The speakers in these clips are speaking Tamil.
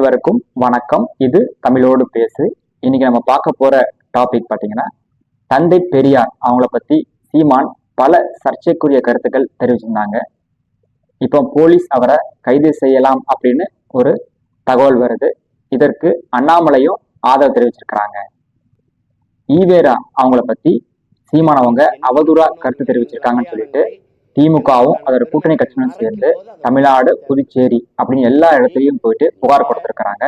அனைவருக்கும் வணக்கம். இது தமிழோடு பேசு. இன்னைக்கு நம்ம பார்க்க போற டாபிக் பார்த்தீங்கன்னா தந்தை பெரியார் அவங்கள பத்தி சீமான் பல சர்ச்சைக்குரிய கருத்துக்கள் தெரிவிச்சிருந்தாங்க. இப்போ போலீஸ் அவரை கைது செய்யலாம் அப்படின்னு ஒரு தகவல் வருது. இதற்கு அண்ணாமலையும் ஆதரவு தெரிவிச்சிருக்கிறாங்க. ஈவேரா அவங்கள பத்தி சீமான் அவங்க அவதூறா கருத்து தெரிவிச்சிருக்காங்கன்னு சொல்லிட்டு திமுகவும் அதோட கூட்டணி கட்சிகளும் சேர்ந்து தமிழ்நாடு புதுச்சேரி அப்படின்னு எல்லா இடத்துலையும் போயிட்டு புகார் கொடுத்திருக்கிறாங்க.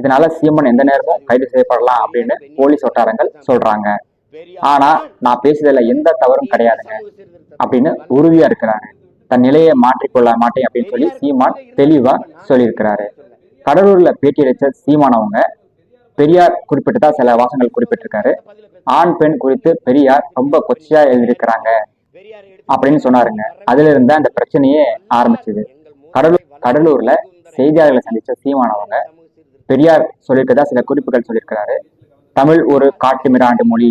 இதனால சீமன் எந்த நேரமும் கைது செய்யப்படலாம் அப்படின்னு போலீஸ் வட்டாரங்கள் சொல்றாங்க. ஆனா நான் பேசுறதுல எந்த தவறும் கிடையாதுங்க அப்படின்னு உறுதியா இருக்கிறாரு தன் நிலையை மாற்றிக்கொள்ள மாட்டேன் அப்படின்னு சொல்லி சீமான் தெளிவா சொல்லியிருக்கிறாரு. கடலூர்ல பேட்டி அளிச்ச சீமான் அவங்க பெரியார் குறிப்பிட்டதா சில வாசங்கள் குறிப்பிட்டிருக்காரு. ஆண் பெண் குறித்து பெரியார் ரொம்ப கொச்சையா எழுதியிருக்கிறாங்க. அப்படின்னு சொன்னாருங்க. அதுல இருந்து அந்த பிரச்சனையே ஆரம்பிச்சது. கடலூர் கடலூர்ல செய்தியாளர்களை சந்திச்ச சீமானவங்க பெரியார் சொல்லியிருக்கதா சில குறிப்புகள் சொல்லியிருக்கிறாரு. தமிழ் ஒரு காட்டு மிராண்டு மொழி.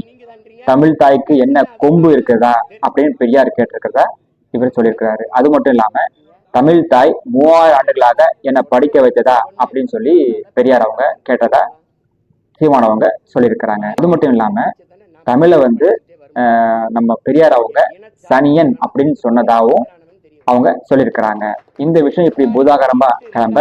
தமிழ் தாய்க்கு என்ன கொம்பு இருக்கிறதா அப்படின்னு பெரியார் கேட்டிருக்கிறதா இவர் சொல்லியிருக்கிறாரு. அது மட்டும் இல்லாம தமிழ் தாய் மூவாயிரம் ஆண்டுகளாக என்னை படிக்க வைத்ததா அப்படின்னு சொல்லி பெரியார் அவங்க கேட்டதா சீமானவங்க சொல்லியிருக்கிறாங்க. அது மட்டும் இல்லாம தமிழை வந்து நம்ம பெரியார் அவங்க சனியன் அப்படின்னு சொன்னதாகவும் அவங்க சொல்லியிருக்கிறாங்க. இந்த விஷயம் இப்படி பூதாகரமா கிளம்ப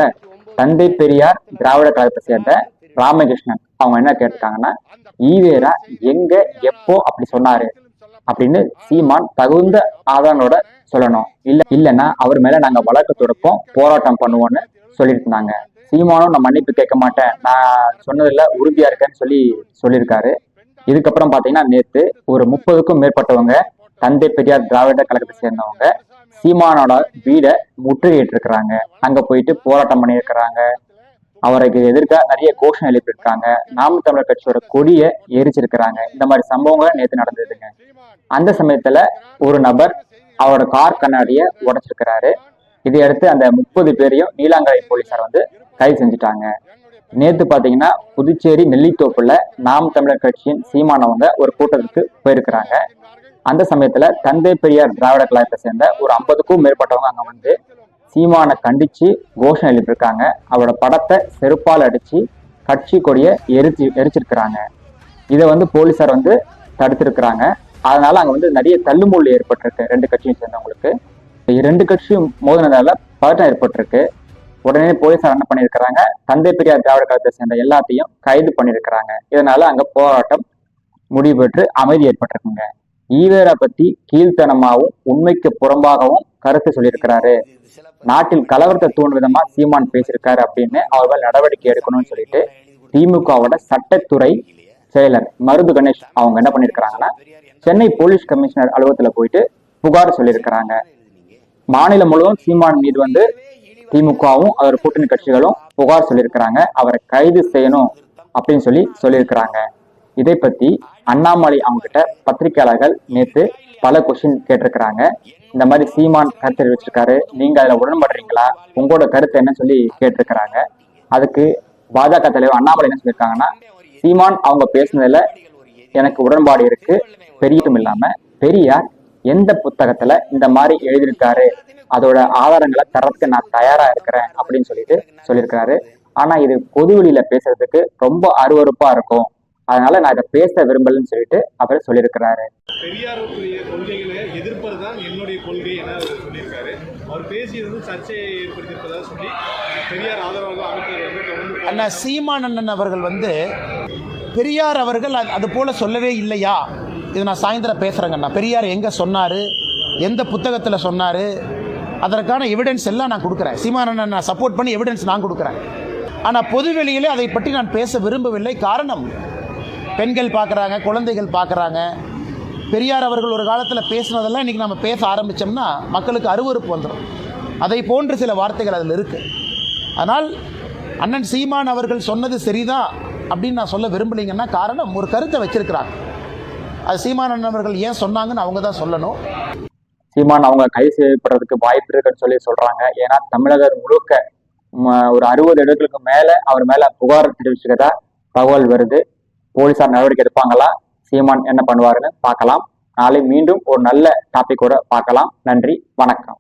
தந்தை பெரியார் திராவிட கழகத்தை சேர்ந்த ராமகிருஷ்ணன் அவங்க என்ன கேட்டிருக்காங்கன்னா ஈவேரா எங்க எப்போ அப்படி சொன்னாரு? அப்படின்னு சீமான் தகுந்த ஆதாரங்களோட சொல்லணும். இல்ல இல்லைன்னா அவர் மேல நாங்க வழக்கு தொடுப்போம் போராட்டம் பண்ணுவோம்னு சொல்லியிருந்தாங்க. சீமானும் நான் மன்னிப்பு கேட்க மாட்டேன். நான் சொன்னதுல உறுதியா இருக்கேன்னு சொல்லி சொல்லியிருக்காரு. இதுக்கப்புறம் பாத்தீங்கன்னா நேத்து ஒரு முப்பதுக்கும் மேற்பட்டவங்க தந்தை பெரியார் திராவிட கழகத்தை சேர்ந்தவங்க சீமானோட வீடை முற்றுகையிட்டு இருக்கிறாங்க அங்க போயிட்டு போராட்டம் பண்ணியிருக்கிறாங்க. அவருக்கு எதிர்க்க நிறைய கோஷம் எழுப்பியிருக்காங்க. நாம தமிழர் கட்சியோட கொடியை எரிச்சிருக்கிறாங்க. இந்த மாதிரி சம்பவங்கள் நேத்து நடந்ததுங்க. அந்த சமயத்துல ஒரு நபர் அவரோட கார் கண்ணாடியை உடைச்சிருக்கிறாரு. இதையடுத்து அந்த முப்பது பேரையும் நீலாங்கரை போலீசார் வந்து கைது செஞ்சுட்டாங்க. நேற்று பார்த்தீங்கன்னா புதுச்சேரி நெல்லித்தோப்புல நாம் தமிழர் கட்சியின் சீமானவங்க ஒரு கூட்டத்துக்கு போயிருக்கிறாங்க. அந்த சமயத்துல தந்தை பெரியார் திராவிட கழகத்தை சேர்ந்த ஒரு ஐம்பதுக்கும் மேற்பட்டவங்க அங்க வந்து சீமானை கண்டிச்சு கோஷம் எழுப்பியிருக்காங்க. அவரோட படத்தை செருப்பால் அடிச்சு கட்சி கொடியை எரிச்சு எரிச்சிருக்கிறாங்க. இதை வந்து போலீசார் வந்து தடுத்திருக்கிறாங்க. அதனால அங்க வந்து நிறைய தள்ளுமுள்ளு ஏற்பட்டிருக்கு ரெண்டு கட்சியும் சேர்ந்தவங்களுக்கு. ரெண்டு கட்சியும் மோதினதால பதட்டம் ஏற்பட்டிருக்கு. உடனே போலீசார் என்ன பண்ணியிருக்கிறாங்க? தந்தை பெரியார் திராவிட கழகத்தை சேர்ந்த எல்லாத்தையும் கைது பண்ணியிருக்கிறாங்க. இதனால அங்க போராட்டம் முடிவு பெற்று அமைதி ஏற்பட்டிருக்குங்க. ஈவேரா பத்தி கீழ்த்தனமாகவும் உண்மைக்கு புறம்பாகவும் கருத்து சொல்லியிருக்கிறாரு. நாட்டில் கலவரத்தை தூண்டும் விதமா சீமான் பேசியிருக்காரு அப்படின்னு அவர் மேல் நடவடிக்கை எடுக்கணும்னு சொல்லிட்டு திமுகவோட சட்டத்துறை செயலர் மருது கணேஷ் அவங்க என்ன பண்ணியிருக்கிறாங்கன்னா சென்னை போலீஸ் கமிஷனர் அலுவலகத்துல போயிட்டு புகார் சொல்லியிருக்கிறாங்க. மாநிலம் முழுவதும் சீமான் மீது வந்து திமுகவும் அவர் கூட்டணி கட்சிகளும் புகார் சொல்லியிருக்கிறாங்க. அவரை கைது செய்யணும் அப்படின்னு சொல்லி சொல்லியிருக்கிறாங்க. இதை பத்தி அண்ணாமலை அவங்க கிட்ட பத்திரிகையாளர்கள் நேத்து பல கொஸ்டின் கேட்டிருக்கிறாங்க. இந்த மாதிரி சீமான் கருத்து தெரிவிச்சிருக்காரு. நீங்க அதுல உடன்படுறீங்களா? உங்களோட கருத்து என்ன சொல்லி கேட்டிருக்கிறாங்க. அதுக்கு பாஜக தலைவர் அண்ணாமலை என்ன சொல்லியிருக்காங்கன்னா சீமான் அவங்க பேசுனதுல எனக்கு உடன்பாடு இருக்கு. பெரியதும் இல்லாம பெரியார் எந்த புத்தகத்துல இந்த மாதிரி எழுதியிருக்காரு? அதோட ஆதாரங்களை தரத்துக்கு நான் தயாரா இருக்கிறேன் அப்படின்னு சொல்லிட்டு சொல்லியிருக்காரு ஆனா இது பொது வெளியில பேசுறதுக்கு ரொம்ப அருவருப்பா இருக்கும். அதனால நான் இதை பேச விரும்பலன்னு சொல்லிட்டு அவர் சொல்லியிருக்கிறாரு. பெரியாருடைய கொள்கைகளை எதிர்ப்பது தான் என்னுடைய கொள்கை என அவர் சொல்லியிருக்காரு. அவர் பேசியது வந்து சர்ச்சையை ஏற்படுத்தியிருப்பதாக சொல்லி பெரியார் ஆதரவாக அண்ணா சீமான் அண்ணன் அவர்கள் வந்து பெரியார் அவர்கள் அது- அது போல சொல்லவே இல்லையா? இது நான் சாயந்தரம் பேசுகிறேங்கண்ணா பெரியார் எங்கே சொன்னார்? எந்த புத்தகத்தில் சொன்னார்? அதற்கான எவிடன்ஸ் எல்லாம் நான் கொடுக்குறேன். சீமானண்ணன் நான் சப்போர்ட் பண்ணி எவிடன்ஸ் நான் கொடுக்குறேன். ஆனால் பொதுவெளியிலே அதை பற்றி நான் பேச விரும்பவில்லை. காரணம் பெண்கள் பார்க்குறாங்க குழந்தைகள் பார்க்குறாங்க. பெரியார் அவர்கள் ஒரு காலத்தில் பேசுனதெல்லாம் இன்றைக்கி நம்ம பேச ஆரம்பித்தோம்னா மக்களுக்கு அருவருப்பு வந்துடும் அதை போன்ற சில வார்த்தைகள் அதில் இருக்குது அதனால் அண்ணன் சீமான் அவர்கள் சொன்னது சரிதான் அப்படின்னு நான் சொல்ல விரும்பலைங்கன்னா காரணம் ஒரு கருத்தை வச்சிருக்கிறாங்க. அது சீமான் அண்ணன் அவர்கள் ஏன் சொன்னாங்கன்னு அவங்க தான் சொல்லணும். சீமான் அவங்க கைது செய்யப்படுறதுக்கு வாய்ப்பு இருக்குன்னு சொல்லி சொல்றாங்க. ஏன்னா தமிழகர் முழுக்க ம, ஒரு அறுபது இடங்களுக்கு மேல அவர் மேல புகார் தெரிவிச்சுக்கிறதா தகவல் வருது. போலீசார் நடவடிக்கை எடுப்பாங்களா? சீமான் என்ன பண்ணுவாருன்னு பார்க்கலாம். நாளை மீண்டும் ஒரு நல்ல டாபிக்கோட பார்க்கலாம். நன்றி வணக்கம்.